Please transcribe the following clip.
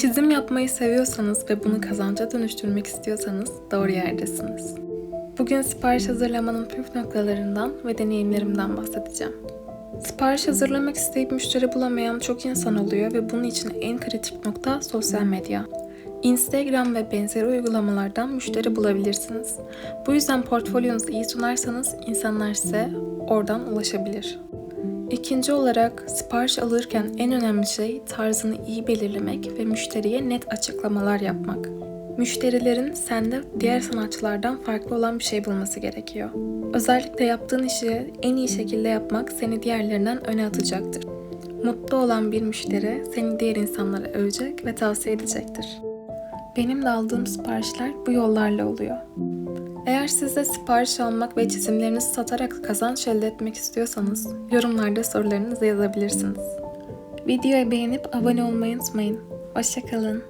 Çizim yapmayı seviyorsanız ve bunu kazanca dönüştürmek istiyorsanız doğru yerdesiniz. Bugün sipariş hazırlamanın püf noktalarından ve deneyimlerimden bahsedeceğim. Sipariş hazırlamak isteyip müşteri bulamayan çok insan oluyor ve bunun için en kritik nokta sosyal medya. Instagram ve benzeri uygulamalardan müşteri bulabilirsiniz. Bu yüzden portfolyonuzu iyi sunarsanız insanlar size oradan ulaşabilir. İkinci olarak sipariş alırken en önemli şey tarzını iyi belirlemek ve müşteriye net açıklamalar yapmak. Müşterilerin sende diğer sanatçılardan farklı olan bir şey bulması gerekiyor. Özellikle yaptığın işi en iyi şekilde yapmak seni diğerlerinden öne atacaktır. Mutlu olan bir müşteri seni diğer insanlara övecek ve tavsiye edecektir. Benim de aldığım siparişler bu yollarla oluyor. Eğer siz de sipariş almak ve çizimlerinizi satarak kazanç elde etmek istiyorsanız yorumlarda sorularınızı yazabilirsiniz. Videoyu beğenip abone olmayı unutmayın. Hoşçakalın.